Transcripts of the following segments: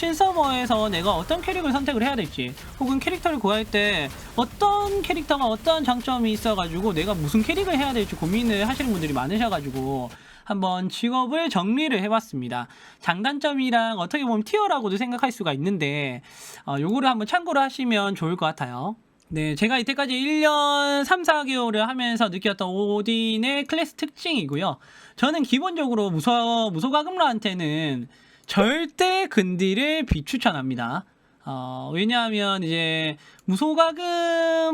신서버에서 내가 어떤 캐릭을 선택을 해야 될지 혹은 캐릭터를 구할 때 어떤 캐릭터가 어떤 장점이 있어가지고 내가 무슨 캐릭을 해야 될지 고민을 하시는 분들이 많으셔가지고 한번 직업을 정리를 해봤습니다. 장단점이랑 어떻게 보면 티어라고도 생각할 수가 있는데 어, 요거를 한번 참고를 하시면 좋을 것 같아요. 네, 제가 이때까지 1년 3, 4개월을 하면서 느꼈던 오딘의 클래스 특징이고요. 저는 기본적으로 무소, 무소가금러한테는 절대 근딜을 비추천합니다. 어, 왜냐하면 이제 무소가금한테는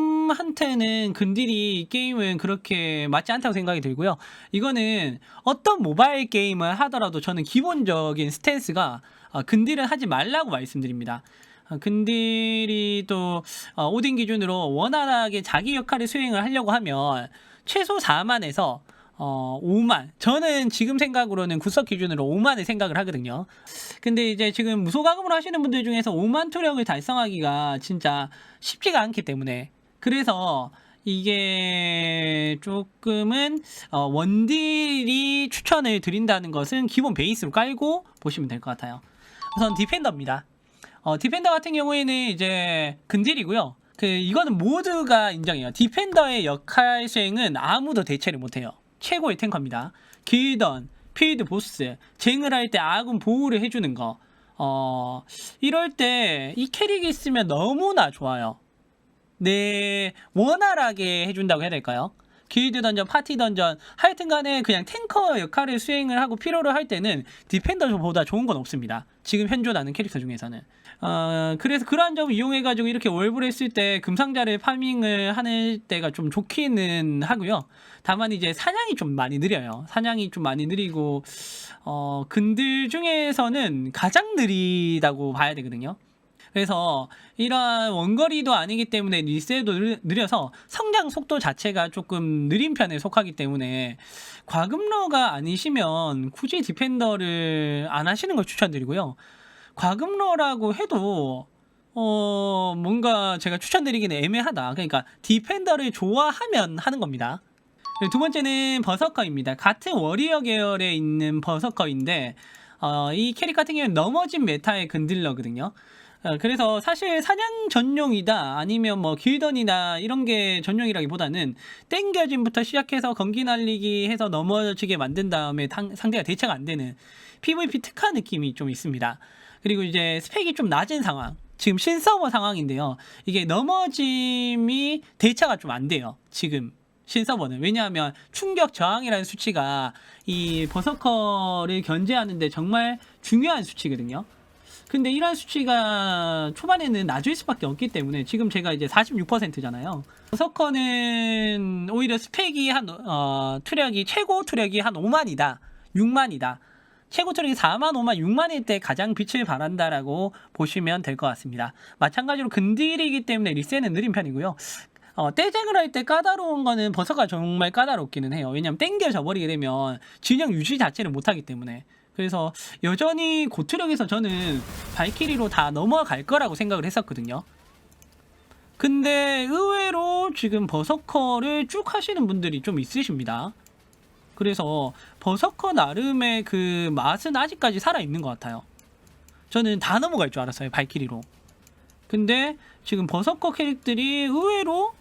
근딜이 이 게임은 그렇게 맞지 않다고 생각이 들고요. 이거는 어떤 모바일 게임을 하더라도 저는 기본적인 스탠스가 어, 근딜은 하지 말라고 말씀드립니다. 어, 근딜이 또 어, 오딘 기준으로 원활하게 자기 역할을 수행을 하려고 하면 최소 4만에서 어, 5만. 저는 지금 생각으로는 구석 기준으로 5만을 생각을 하거든요. 근데 이제 지금 무소가금으로 하시는 분들 중에서 5만 투력을 달성하기가 진짜 쉽지가 않기 때문에 그래서 이게 조금은 어, 원딜이 추천을 드린다는 것은 기본 베이스로 깔고 보시면 될 것 같아요. 우선 디펜더입니다. 어, 디펜더 같은 경우에는 이제 근딜이고요. 그 이거는 모두가 인정해요. 디펜더의 역할 수행은 아무도 대체를 못해요. 최고의 탱커입니다. 길던, 필드 보스, 쟁을 할 때 아군 보호를 해주는 거. 어, 이럴 때 이 캐릭이 있으면 너무나 좋아요. 네, 원활하게 해준다고 해야 될까요? 길드 던전, 파티 던전, 하여튼 간에 그냥 탱커 역할을 수행을 하고 필요로 할 때는 디펜더보다 좋은 건 없습니다. 지금 현존하는 캐릭터 중에서는. 어, 그래서 그러한 점을 이용해가지고 이렇게 월브를 했을 때 금상자를 파밍을 하는 때가 좀 좋기는 하고요. 다만 이제 사냥이 좀 많이 느려요. 사냥이 좀 많이 느리고, 어, 근들 중에서는 가장 느리다고 봐야 되거든요. 그래서 이러한 원거리도 아니기 때문에 리셋도 느- 느려서 성장 속도 자체가 조금 느린 편에 속하기 때문에 과금러가 아니시면 굳이 디펜더를 안 하시는 걸 추천드리고요. 과금러라고 해도 어 뭔가 제가 추천드리기는 애매하다. 그러니까 디펜더를 좋아하면 하는 겁니다. 두 번째는 버서커입니다. 같은 워리어 계열에 있는 버서커인데 어, 이 캐릭 같은 경우는 넘어진 메타의 근딜러거든요. 어, 그래서 사실 사냥 전용이다 아니면 뭐 길던이나 이런 게 전용이라기보다는 땡겨짐부터 시작해서 건기 날리기 해서 넘어지게 만든 다음에 당- 상대가 대처가 안 되는 PVP 특화 느낌이 좀 있습니다. 그리고 이제 스펙이 좀 낮은 상황. 지금 신서버 상황인데요. 이게 넘어짐이 대처가 좀 안 돼요. 지금 신서버는 왜냐하면 충격 저항이라는 수치가 이 버서커를 견제하는데 정말 중요한 수치거든요. 근데 이런 수치가 초반에는 낮을 수밖에 없기 때문에 지금 제가 이제 46%잖아요. 버서커는 오히려 스펙이 한 어, 투력이 최고 투력이 한 5만이다, 6만이다. 최고 투력이 4만, 5만, 6만일 때 가장 빛을 발한다라고 보시면 될 것 같습니다. 마찬가지로 근딜이기 때문에 리셋은 느린 편이고요. 어, 떼쟁을 할 때 까다로운 거는 버서가 정말 까다롭기는 해요. 왜냐면 땡겨져 버리게 되면 진영 유지 자체를 못하기 때문에. 그래서 여전히 고투력에서 저는 발키리로 다 넘어갈 거라고 생각을 했었거든요. 근데 의외로 지금 버서커를 쭉 하시는 분들이 좀 있으십니다. 그래서 버서커 나름의 그 맛은 아직까지 살아 있는 것 같아요. 저는 다 넘어갈 줄 알았어요, 발키리로. 근데 지금 버서커 캐릭들이 의외로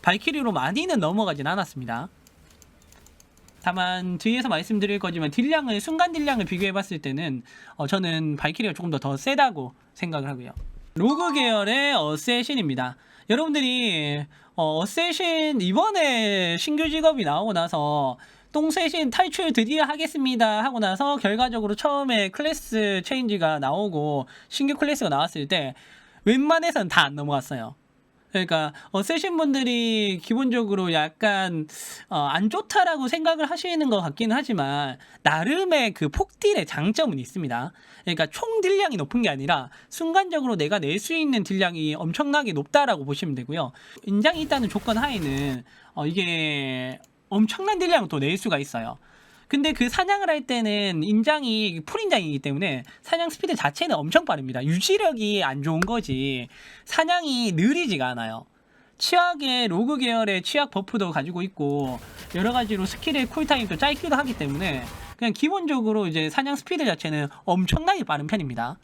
발키리로 많이는 넘어가진 않았습니다. 다만 뒤에서 말씀드릴 거지만 딜량을 순간 딜량을 비교해 봤을 때는 어, 저는 발키리가 조금 더 더 세다고 생각을 하고요. 로그 계열의 어세신입니다. 여러분들이 어, 어세신 이번에 신규 직업이 나오고 나서 똥세신 탈출 드디어 하겠습니다 하고 나서 결과적으로 처음에 클래스 체인지가 나오고 신규 클래스가 나왔을 때 웬만해서는 다안 넘어갔어요. 그러니까 어세신 분들이 기본적으로 약간 어, 안 좋다라고 생각을 하시는 것 같기는 하지만 나름의 그 폭딜의 장점은 있습니다. 그러니까 총 딜량이 높은 게 아니라 순간적으로 내가 낼 수 있는 딜량이 엄청나게 높다라고 보시면 되고요. 인장이 있다는 조건 하에는 어, 이게 엄청난 딜량을 또낼 수가 있어요. 근데 그 사냥을 할 때는 인장이 풀인장이기 때문에 사냥 스피드 자체는 엄청 빠릅니다. 유지력이 안 좋은 거지 사냥이 느리지가 않아요. 치약의 로그 계열의 치약 버프도 가지고 있고 여러 가지로 스킬의 쿨타임도 짧기도 하기 때문에 그냥 기본적으로 이제 사냥 스피드 자체는 엄청나게 빠른 편입니다.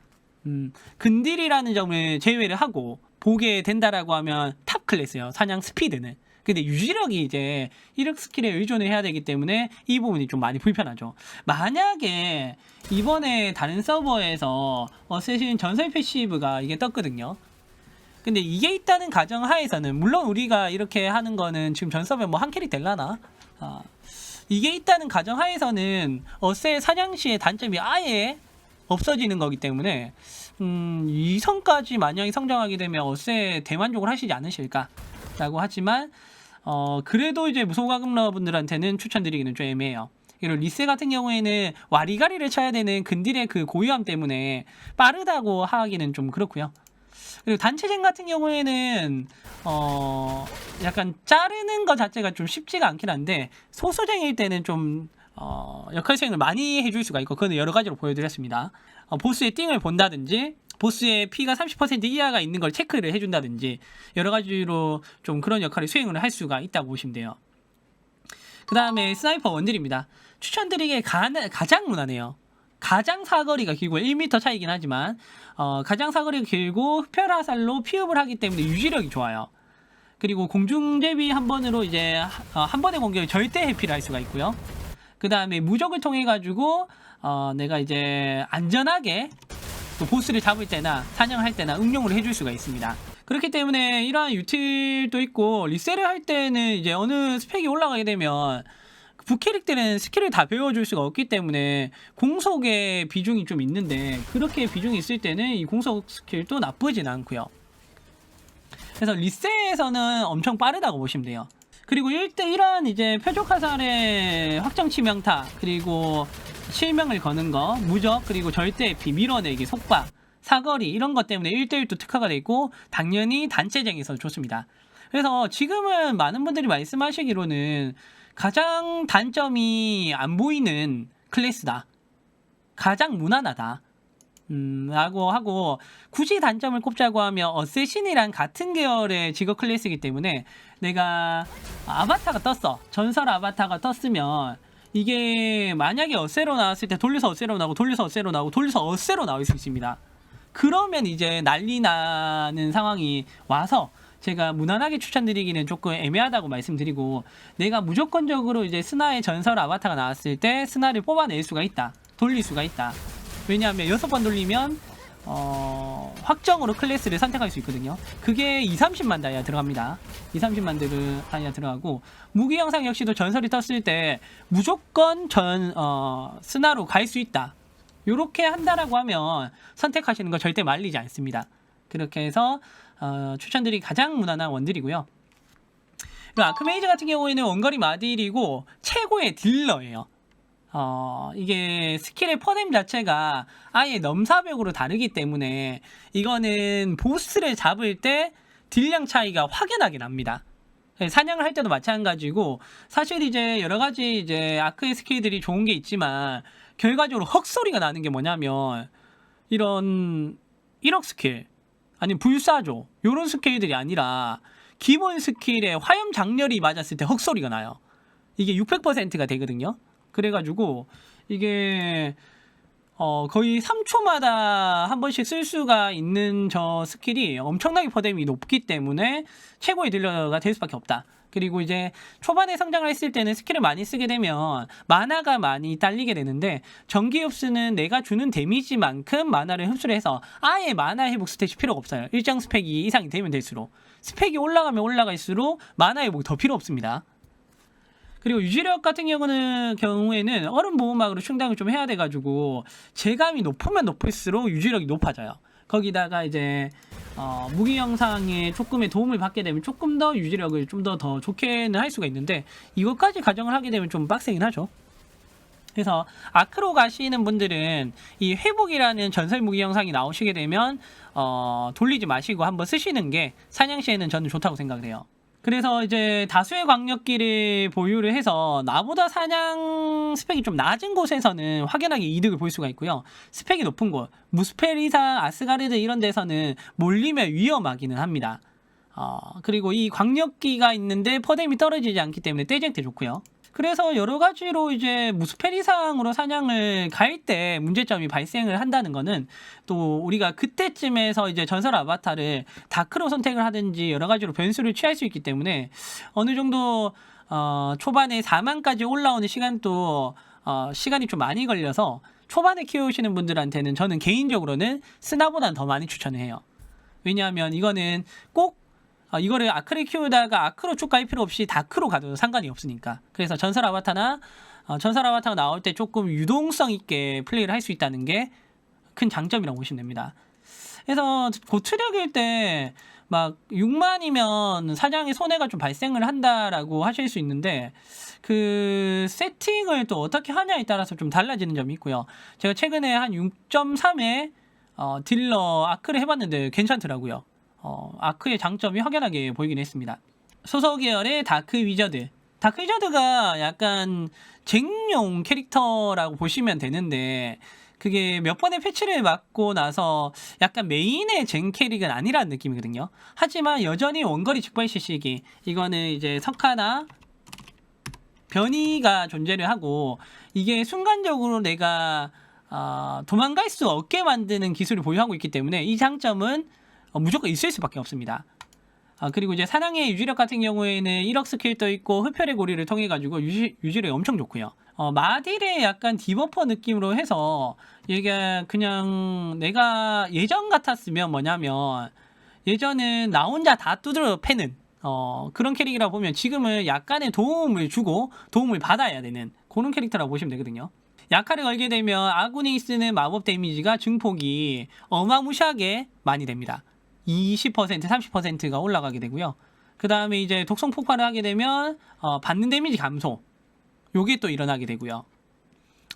음, 근딜이라는 점을 제외를 하고 보게 된다라고 하면 탑 클래스예요. 사냥 스피드는. 근데 유지력이 이제 이력 스킬에 의존을 해야 되기 때문에 이 부분이 좀 많이 불편하죠. 만약에 이번에 다른 서버에서 어쌔신 전설 패시브가 이게 떴거든요. 근데 이게 있다는 가정 하에서는 물론 우리가 이렇게 하는 거는 지금 전 서버에 뭐 한 캐릭 될라나? 아, 이게 있다는 가정 하에서는 어세 사냥 시의 단점이 아예 없어지는 거기 때문에 음, 이 선까지 만약에 성장하게 되면 어세 대만족을 하시지 않으실까라고 하지만 어, 그래도 이제 무소가금러 분들한테는 추천드리기는 좀 애매해요. 이런 리세 같은 경우에는 와리가리를 쳐야 되는 근딜의 그 고유함 때문에 빠르다고 하기는 좀 그렇고요. 그리고 단체전 같은 경우에는 어 약간 자르는 것 자체가 좀 쉽지가 않긴 한데 소수쟁일 때는 좀 어, 역할 수행을 많이 해줄 수가 있고 그거는 여러 가지로 보여드렸습니다. 어, 보스의 띵을 본다든지 보스의 피가 30% 이하가 있는 걸 체크를 해준다든지 여러 가지로 좀 그런 역할을 수행을 할 수가 있다고 보시면 돼요. 그 다음에 스나이퍼 원딜입니다. 추천드리기에 가, 가장 무난해요. 가장 사거리가 길고 1m 차이긴 하지만 어, 가장 사거리가 길고 흡혈화살로 피흡을 하기 때문에 유지력이 좋아요. 그리고 공중제비 한 번으로 이제 하- 어, 한 번의 공격을 절대 회피를 할 수가 있고요. 그 다음에 무적을 통해 가지고 어, 내가 이제 안전하게 또 보스를 잡을 때나 사냥할 때나 응용을 해줄 수가 있습니다. 그렇기 때문에 이러한 유틸도 있고 리셀을 할 때는 이제 어느 스펙이 올라가게 되면 부캐릭들은 스킬을 다 배워줄 수가 없기 때문에 공속의 비중이 좀 있는데 그렇게 비중이 있을 때는 이 공속 스킬도 나쁘진 않고요. 그래서 리셋에서는 엄청 빠르다고 보시면 돼요. 그리고 1대1한 이제 표적 화살의 확정 치 명타 그리고 실명을 거는 거 무적 그리고 절대 피 밀어내기 속박 사거리 이런 것 때문에 1대1도 특화가 돼 있고 당연히 단체쟁에서 좋습니다. 그래서 지금은 많은 분들이 말씀하시기로는 가장 단점이 안 보이는 클래스다. 가장 무난하다. 음, 라고 하고 굳이 단점을 꼽자고 하면 어쌔신이랑 같은 계열의 직업 클래스이기 때문에 내가 아바타가 떴어. 전설 아바타가 떴으면 이게 만약에 어세로 나왔을 때 돌려서 어세로 나오고 돌려서 어세로 나오고 돌려서 어세로 나올 수 있습니다. 그러면 이제 난리 나는 상황이 와서 제가 무난하게 추천드리기는 조금 애매하다고 말씀드리고 내가 무조건적으로 이제 스나의 전설 아바타가 나왔을 때 스나를 뽑아낼 수가 있다. 돌릴 수가 있다. 왜냐하면 여섯 번 돌리면 어, 확정으로 클래스를 선택할 수 있거든요. 그게 2, 30만 다이아 들어갑니다. 2, 30만 드- 다이아 들어가고 무기 영상 역시도 전설이 떴을 때 무조건 전 어, 스나로 갈 수 있다. 요렇게 한다라고 하면 선택하시는 거 절대 말리지 않습니다. 그렇게 해서 어, 추천드리 가장 무난한 원딜이고요. 그리고 아크메이즈 같은 경우에는 원거리 마딜이고 최고의 딜러예요. 어, 이게 스킬의 퍼뎀 자체가 아예 넘사벽으로 다르기 때문에 이거는 보스를 잡을 때 딜량 차이가 확연하게 납니다. 네, 사냥을 할 때도 마찬가지고 사실 이제 여러 가지 이제 아크의 스킬들이 좋은 게 있지만 결과적으로 헉소리가 나는 게 뭐냐면 이런 1억 스킬 아니면 불사조 요런 스킬들이 아니라 기본 스킬에 화염 장렬이 맞았을 때 헉소리가 나요. 이게 600%가 되거든요. 그래가지고 이게 어 거의 3초마다 한 번씩 쓸 수가 있는 저 스킬이 엄청나게 퍼뎀이 높기 때문에 최고의 딜러가 될 수밖에 없다. 그리고 이제 초반에 성장을 했을 때는 스킬을 많이 쓰게 되면 마나가 많이 딸리게 되는데 전기 흡수는 내가 주는 데미지만큼 마나를 흡수를 해서 아예 마나 회복 스탯이 필요가 없어요. 일정 스펙이 이상이 되면 될수록 스펙이 올라가면 올라갈수록 마나 회복이 더 필요 없습니다. 그리고 유지력 같은 경우는 경우에는 얼음 보호막으로 충당을 좀 해야 돼가지고 재감이 높으면 높을수록 유지력이 높아져요. 거기다가 이제 어, 무기 영상에 조금의 도움을 받게 되면 조금 더 유지력을 좀 더 더 좋게는 할 수가 있는데 이것까지 가정을 하게 되면 좀 빡세긴 하죠. 그래서 아크로 가시는 분들은 이 회복이라는 전설 무기 영상이 나오시게 되면 어, 돌리지 마시고 한번 쓰시는 게 사냥 시에는 저는 좋다고 생각을 해요. 그래서 이제 다수의 광역기를 보유를 해서 나보다 사냥 스펙이 좀 낮은 곳에서는 확연하게 이득을 볼 수가 있고요. 스펙이 높은 곳, 무스페리사, 아스가르드 이런 데서는 몰리면 위험하기는 합니다. 어, 그리고 이 광역기가 있는데 퍼뎀이 떨어지지 않기 때문에 떼쟁 때 좋고요. 그래서 여러 가지로 이제 무스펠 이상으로 사냥을 갈 때 문제점이 발생을 한다는 거는 또 우리가 그때쯤에서 이제 전설 아바타를 다크로 선택을 하든지 여러 가지로 변수를 취할 수 있기 때문에 어느 정도 어, 초반에 4만까지 올라오는 시간도 어, 시간이 좀 많이 걸려서 초반에 키우시는 분들한테는 저는 개인적으로는 스나보단 더 많이 추천을 해요. 왜냐하면 이거는 꼭 아, 이거를 아크를 키우다가 아크로 쭉 갈 필요 없이 다크로 가도 상관이 없으니까. 그래서 전설 아바타나 어, 전설 아바타가 나올 때 조금 유동성 있게 플레이를 할 수 있다는 게 큰 장점이라고 보시면 됩니다. 그래서 고투력일 때 막 6만이면 사냥에 손해가 좀 발생을 한다라고 하실 수 있는데 그 세팅을 또 어떻게 하냐에 따라서 좀 달라지는 점이 있고요. 제가 최근에 한 6.3에 어, 딜러 아크를 해봤는데 괜찮더라고요. 어, 아크의 장점이 확연하게 보이긴 했습니다. 소속 계열의 다크 위저드. 다크 위저드가 약간 쟁용 캐릭터라고 보시면 되는데 그게 몇 번의 패치를 맞고 나서 약간 메인의 쟁 캐릭은 아니라는 느낌이거든요. 하지만 여전히 원거리 직발 시시기 이거는 이제 석하나 변이가 존재를 하고 이게 순간적으로 내가 어, 도망갈 수 없게 만드는 기술을 보유하고 있기 때문에 이 장점은 어, 무조건 있을 수밖에 없습니다. 아, 그리고 이제 사냥의 유지력 같은 경우에는 1억 스킬도 있고 흡혈의 고리를 통해 가지고 유지, 유지력이 엄청 좋고요. 어, 마딜의 약간 디버퍼 느낌으로 해서 얘가 그냥 내가 예전 같았으면 뭐냐면 예전은 나 혼자 다 두드려 패는 어, 그런 캐릭이라 보면 지금은 약간의 도움을 주고 도움을 받아야 되는 그런 캐릭터라고 보시면 되거든요. 약화를 걸게 되면 아군이 쓰는 마법 데미지가 증폭이 어마무시하게 많이 됩니다. 20% 30%가 올라가게 되고요. 그 다음에 이제 독성 폭발을 하게 되면 어, 받는 데미지 감소. 요게 또 일어나게 되고요.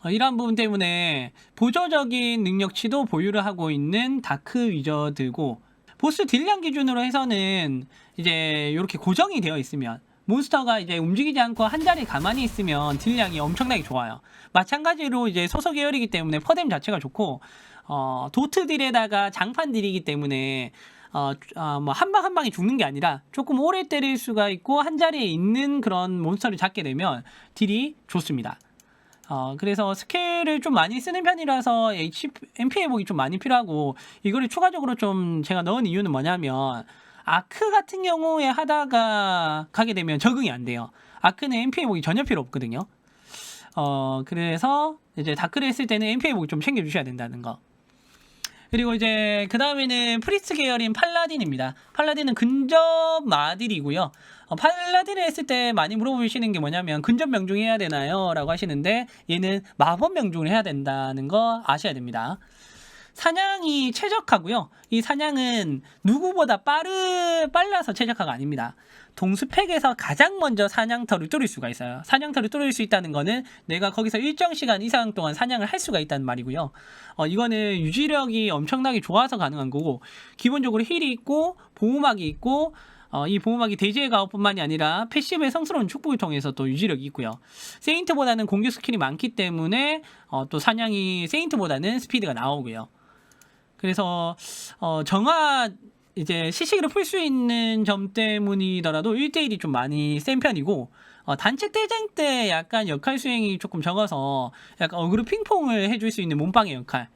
어, 이러한 부분 때문에 보조적인 능력치도 보유를 하고 있는 다크 위저드고 보스 딜량 기준으로 해서는 이제 이렇게 고정이 되어 있으면 몬스터가 이제 움직이지 않고 한 자리에 가만히 있으면 딜량이 엄청나게 좋아요. 마찬가지로 이제 소속 계열이기 때문에 퍼뎀 자체가 좋고 어, 도트 딜에다가 장판 딜이기 때문에 어, 어, 뭐 한 방 한 방이 죽는 게 아니라 조금 오래 때릴 수가 있고 한 자리에 있는 그런 몬스터를 잡게 되면 딜이 좋습니다. 어, 그래서 스킬을 좀 많이 쓰는 편이라서 HP, MP 회복이 좀 많이 필요하고 이거를 추가적으로 좀 제가 넣은 이유는 뭐냐면 아크 같은 경우에 하다가 가게 되면 적응이 안 돼요. 아크는 MP 회복이 전혀 필요 없거든요. 어, 그래서 이제 다크를 했을 때는 MP 회복을 좀 챙겨주셔야 된다는 거. 그리고 이제 그 다음에는 프리스 계열인 팔라딘입니다. 팔라딘은 근접 마딜이고요. 어, 팔라딘을 했을 때 많이 물어보시는 게 뭐냐면 근접 명중 해야 되나요? 라고 하시는데 얘는 마법 명중을 해야 된다는 거 아셔야 됩니다. 사냥이 최적화고요. 이 사냥은 누구보다 빠르 빨라서 최적화가 아닙니다. 동수팩에서 가장 먼저 사냥터를 뚫을 수가 있어요. 사냥터를 뚫을 수 있다는 거는 내가 거기서 일정 시간 이상 동안 사냥을 할 수가 있다는 말이고요. 어, 이거는 유지력이 엄청나게 좋아서 가능한 거고 기본적으로 힐이 있고 보호막이 있고 어, 이 보호막이 대지의 가업뿐만이 아니라 패시브의 성스러운 축복을 통해서 또 유지력이 있고요. 세인트보다는 공격 스킬이 많기 때문에 어, 또 사냥이 세인트보다는 스피드가 나오고요. 그래서 어, 정화 이제 시식으로 풀 수 있는 점 때문이더라도 1대1이 좀 많이 센 편이고 어, 단체 대장 때 약간 역할 수행이 조금 적어서 약간 어그로 핑퐁을 해줄 수 있는 몸빵의 역할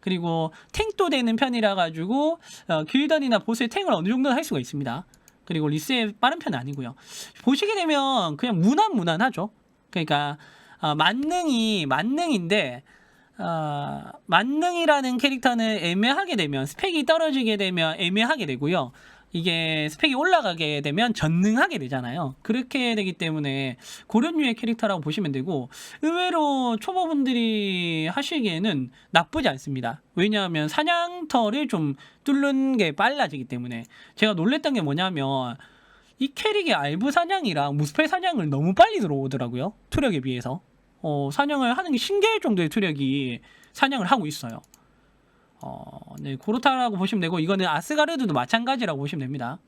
그리고 탱도 되는 편이라 가지고 어, 길던이나 보스의 탱을 어느 정도 할 수가 있습니다. 그리고 리스의 빠른 편은 아니고요. 보시게 되면 그냥 무난 무난하죠. 그러니까 어, 만능이 만능인데 어, 만능이라는 캐릭터는 애매하게 되면 스펙이 떨어지게 되면 애매하게 되고요. 이게 스펙이 올라가게 되면 전능하게 되잖아요. 그렇게 되기 때문에 그런 류의 캐릭터라고 보시면 되고 의외로 초보분들이 하시기에는 나쁘지 않습니다. 왜냐하면 사냥터를 좀 뚫는 게 빨라지기 때문에 제가 놀랬던 게 뭐냐면 이 캐릭의 알부 사냥이랑 무스펠 사냥을 너무 빨리 들어오더라고요. 투력에 비해서. 어, 사냥을 하는 게 신기할 정도의 투력이 사냥을 하고 있어요. 어, 네, 고르타라고 보시면 되고 이거는 아스가르드도 마찬가지라고 보시면 됩니다.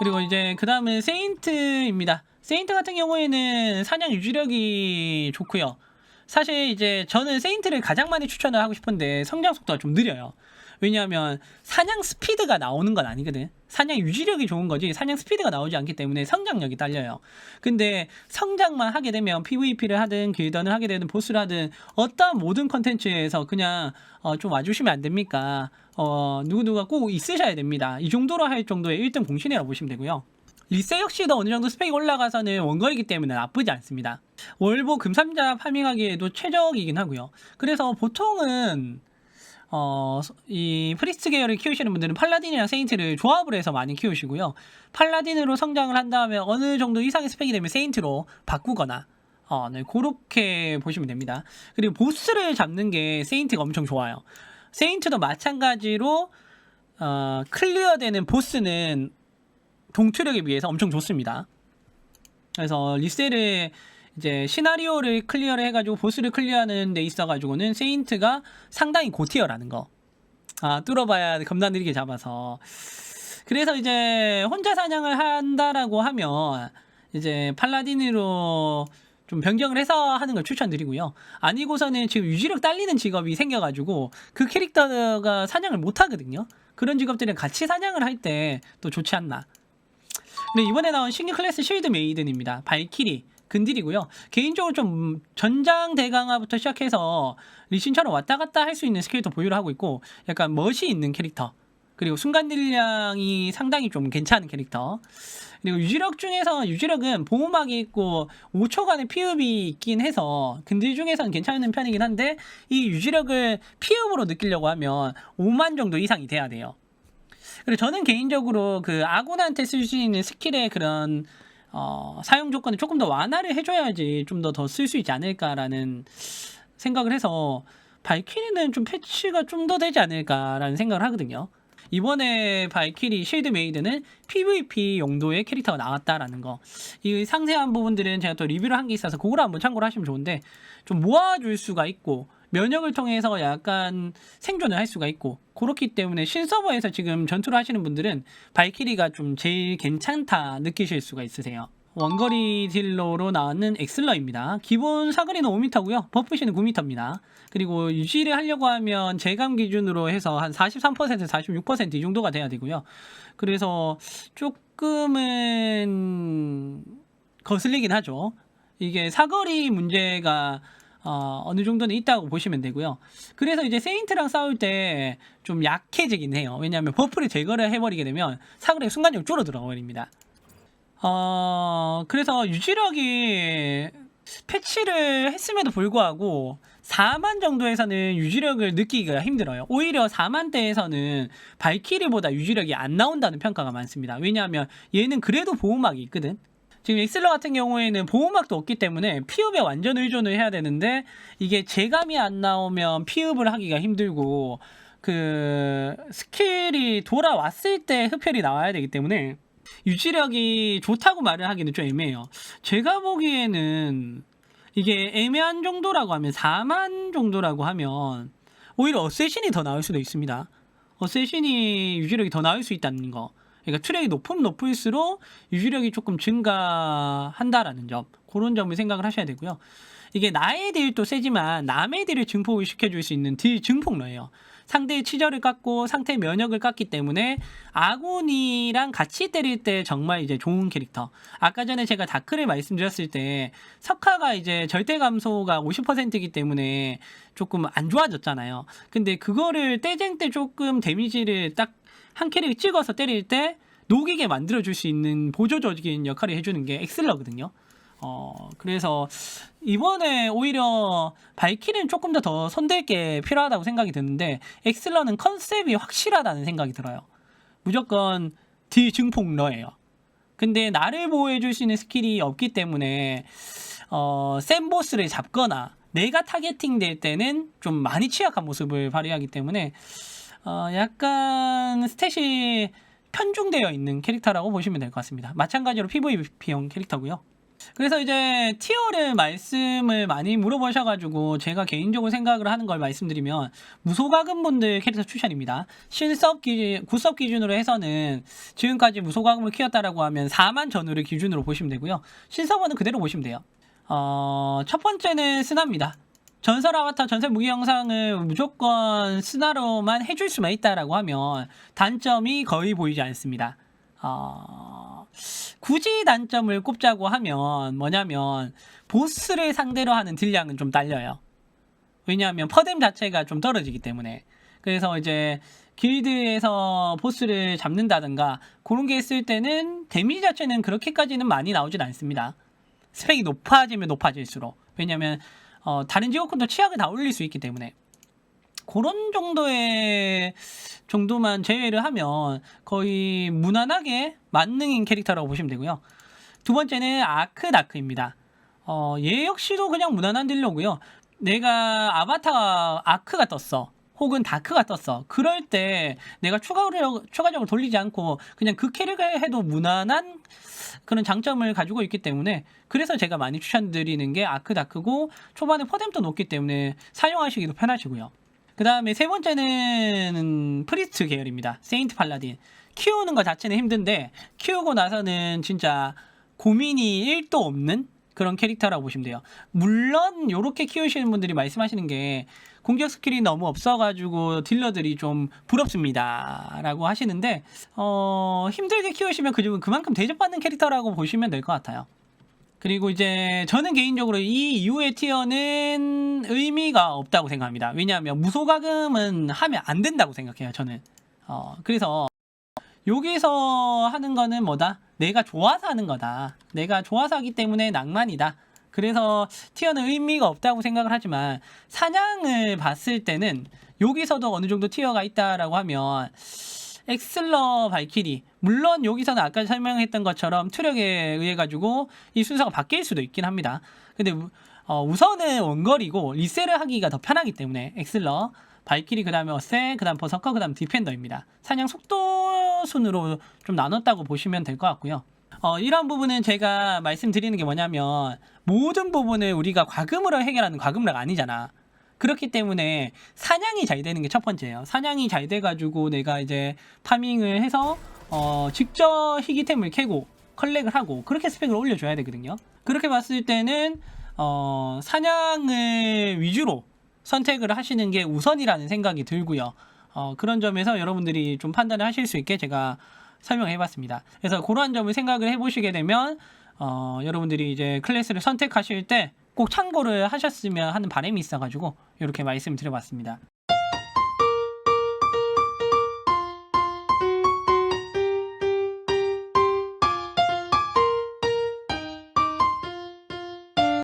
그리고 이제 그 다음은 세인트입니다. 세인트 같은 경우에는 사냥 유지력이 좋고요. 사실 이제 저는 세인트를 가장 많이 추천을 하고 싶은데 성장 속도가 좀 느려요. 왜냐하면 사냥 스피드가 나오는 건 아니거든. 사냥 유지력이 좋은 거지 사냥 스피드가 나오지 않기 때문에 성장력이 딸려요. 근데 성장만 하게 되면 PVP를 하든 길던을 하게 되든 보스를 하든 어떤 모든 컨텐츠에서 그냥 어, 좀 와주시면 안 됩니까? 어, 누구누가 꼭 있으셔야 됩니다. 이 정도로 할 정도의 1등 봉신이라고 보시면 되고요. 리세 역시도 어느 정도 스펙이 올라가서는 원거리기 때문에 나쁘지 않습니다. 월보 금삼자 파밍하기에도 최적이긴 하고요. 그래서 보통은 어, 이 프리스트 계열을 키우시는 분들은 팔라딘이랑 세인트를 조합을 해서 많이 키우시고요. 팔라딘으로 성장을 한 다음에 어느 정도 이상의 스펙이 되면 세인트로 바꾸거나 어, 네, 그렇게 보시면 됩니다. 그리고 보스를 잡는 게 세인트가 엄청 좋아요. 세인트도 마찬가지로 어, 클리어되는 보스는 동투력에 비해서 엄청 좋습니다. 그래서 리셀을 이제 시나리오를 클리어를 해가지고 보스를 클리어하는 데 있어가지고는 세인트가 상당히 고티어라는 거. 아 뚫어봐야 겁나 느리게 잡아서. 그래서 이제 혼자 사냥을 한다라고 하면 이제 팔라딘으로 좀 변경을 해서 하는 걸 추천드리고요. 아니고서는 지금 유지력 딸리는 직업이 생겨가지고 그 캐릭터가 사냥을 못 하거든요. 그런 직업들은 같이 사냥을 할 때 또 좋지 않나. 근데 이번에 나온 신규 클래스 쉴드 메이든입니다. 발키리. 근딜이고요. 개인적으로 좀 전장 대강화부터 시작해서 리신처럼 왔다 갔다 할 수 있는 스킬도 보유를 하고 있고 약간 멋이 있는 캐릭터. 그리고 순간 딜량이 상당히 좀 괜찮은 캐릭터. 그리고 유지력 중에서 유지력은 보호막이 있고 5초간의 피흡이 있긴 해서 근딜 중에서는 괜찮은 편이긴 한데 이 유지력을 피흡으로 느끼려고 하면 5만 정도 이상이 돼야 돼요. 그리고 저는 개인적으로 그 아군한테 쓸 수 있는 스킬의 그런 어, 사용 조건을 조금 더 완화를 해줘야지 좀 더 더 쓸 수 있지 않을까라는 생각을 해서 발키리는 좀 패치가 좀 더 되지 않을까라는 생각을 하거든요. 이번에 발키리 쉴드 메이드는 PVP 용도의 캐릭터가 나왔다라는 거. 이 상세한 부분들은 제가 또 리뷰를 한 게 있어서 그걸 한번 참고를 하시면 좋은데 좀 모아줄 수가 있고 면역을 통해서 약간 생존을 할 수가 있고 그렇기 때문에 신서버에서 지금 전투를 하시는 분들은 발키리가 좀 제일 괜찮다 느끼실 수가 있으세요. 원거리 딜러로 나왔는 엑슬러입니다. 기본 사거리는 5m고요. 버프시는 9m입니다. 그리고 유지를 하려고 하면 제감 기준으로 해서 한 43%, 46%이 정도가 돼야 되고요. 그래서 조금은 거슬리긴 하죠. 이게 사거리 문제가 어, 어느 정도는 있다고 보시면 되고요. 그래서 이제 세인트랑 싸울 때 좀 약해지긴 해요. 왜냐하면 버프를 제거를 해버리게 되면 사거리가 순간적으로 줄어들어 버립니다. 어, 그래서 유지력이 패치를 했음에도 불구하고 4만 정도에서는 유지력을 느끼기가 힘들어요. 오히려 4만대에서는 발키리보다 유지력이 안 나온다는 평가가 많습니다. 왜냐하면 얘는 그래도 보호막이 있거든. 지금 엑슬러 같은 경우에는 보호막도 없기 때문에 피읍에 완전 의존을 해야 되는데 이게 재감이 안 나오면 피읍을 하기가 힘들고 그 스킬이 돌아왔을 때 흡혈이 나와야 되기 때문에 유지력이 좋다고 말을 하기는 좀 애매해요. 제가 보기에는 이게 애매한 정도라고 하면 4만 정도라고 하면 오히려 어쌔신이 더 나을 수도 있습니다. 어쌔신이 유지력이 더 나을 수 있다는 거. 그러니까 트랙이 높으면 높을수록 유지력이 조금 증가한다라는 점. 그런 점을 생각을 하셔야 되고요. 이게 나의 딜도 세지만 남의 딜을 증폭을 시켜줄 수 있는 딜 증폭러예요. 상대의 치저를 깎고 상태의 면역을 깎기 때문에 아군이랑 같이 때릴 때 정말 이제 좋은 캐릭터. 아까 전에 제가 다크를 말씀드렸을 때 석화가 이제 절대 감소가 50%이기 때문에 조금 안 좋아졌잖아요. 근데 그거를 떼쟁 때 조금 데미지를 딱 한 캐릭을 찍어서 때릴 때 녹이게 만들어줄 수 있는 보조적인 역할을 해주는 게 엑슬러거든요. 어, 그래서 이번에 오히려 발키리는 조금 더더 손댈 게 필요하다고 생각이 드는데 엑슬러는 컨셉이 확실하다는 생각이 들어요. 무조건 딜 증폭러예요. 근데 나를 보호해줄 수 있는 스킬이 없기 때문에 어, 센 보스를 잡거나 내가 타겟팅 될 때는 좀 많이 취약한 모습을 발휘하기 때문에 어, 약간 스탯이 편중되어 있는 캐릭터라고 보시면 될 것 같습니다. 마찬가지로 PVP형 캐릭터고요. 그래서 이제 티어를 말씀을 많이 물어보셔가지고 제가 개인적으로 생각을 하는 걸 말씀드리면 무소가금 분들 캐릭터 추천입니다. 신섭 기준, 구섭 기준으로 해서는 지금까지 무소가금을 키웠다라고 하면 4만 전후를 기준으로 보시면 되고요. 신섭은 그대로 보시면 돼요. 어, 첫 번째는 스나입니다. 전설 아바타 전설 무기 영상을 무조건 스나로만 해줄 수만 있다라고 하면 단점이 거의 보이지 않습니다. 어, 굳이 단점을 꼽자고 하면 뭐냐면 보스를 상대로 하는 딜량은 좀 딸려요. 왜냐하면 퍼뎀 자체가 좀 떨어지기 때문에. 그래서 이제 길드에서 보스를 잡는다든가 그런 게 있을 때는 데미지 자체는 그렇게까지는 많이 나오진 않습니다. 스펙이 높아지면 높아질수록. 왜냐면 어, 다른 지옥군도 치약을 다 올릴 수 있기 때문에. 그런 정도의 정도만 제외를 하면 거의 무난하게 만능인 캐릭터라고 보시면 되고요. 두 번째는 아크다크입니다. 어, 얘 역시도 그냥 무난한 딜러고요. 내가 아바타가 아크가 떴어. 혹은 다크가 떴어. 그럴 때 내가 추가로, 추가적으로 돌리지 않고 그냥 그 캐릭을 해도 무난한 그런 장점을 가지고 있기 때문에 그래서 제가 많이 추천드리는 게 아크 다크고 초반에 퍼뎀도 높기 때문에 사용하시기도 편하시고요. 그 다음에 세 번째는 프리스트 계열입니다. 세인트 팔라딘. 키우는 것 자체는 힘든데 키우고 나서는 진짜 고민이 1도 없는 그런 캐릭터라고 보시면 돼요. 물론 이렇게 키우시는 분들이 말씀하시는 게 공격 스킬이 너무 없어가지고 딜러들이 좀 부럽습니다라고 하시는데 어, 힘들게 키우시면 그 그만큼 대접받는 캐릭터라고 보시면 될 것 같아요. 그리고 이제 저는 개인적으로 이 이후의 티어는 의미가 없다고 생각합니다. 왜냐하면 무소가금은 하면 안 된다고 생각해요. 저는. 어, 그래서 여기서 하는 거는 뭐다? 내가 좋아서 하는 거다. 내가 좋아서 하기 때문에 낭만이다. 그래서 티어는 의미가 없다고 생각을 하지만 사냥을 봤을 때는 여기서도 어느 정도 티어가 있다라고 하면 엑슬러 발키리 물론 여기서는 아까 설명했던 것처럼 투력에 의해 가지고 이 순서가 바뀔 수도 있긴 합니다. 근데 우- 어, 우선은 원거리고 리셀을 하기가 더 편하기 때문에 엑슬러 발키리 그다음에 어세 그다음 버서커 그다음 디펜더입니다. 사냥 속도 순으로 좀 나눴다고 보시면 될 것 같고요. 어, 이런 부분은 제가 말씀드리는 게 뭐냐면 모든 부분을 우리가 과금으로 해결하는 과금력 아니잖아. 그렇기 때문에 사냥이 잘 되는 게 첫 번째예요. 사냥이 잘 돼가지고 내가 이제 파밍을 해서 어, 직접 희귀템을 캐고 컬렉을 하고 그렇게 스펙을 올려줘야 되거든요. 그렇게 봤을 때는 어, 사냥을 위주로 선택을 하시는 게 우선이라는 생각이 들고요. 어, 그런 점에서 여러분들이 좀 판단을 하실 수 있게 제가 설명해 봤습니다. 그래서 그러한 점을 생각을 해 보시게 되면 어, 여러분들이 이제 클래스를 선택하실 때 꼭 참고를 하셨으면 하는 바람이 있어가지고 이렇게 말씀을 드려봤습니다.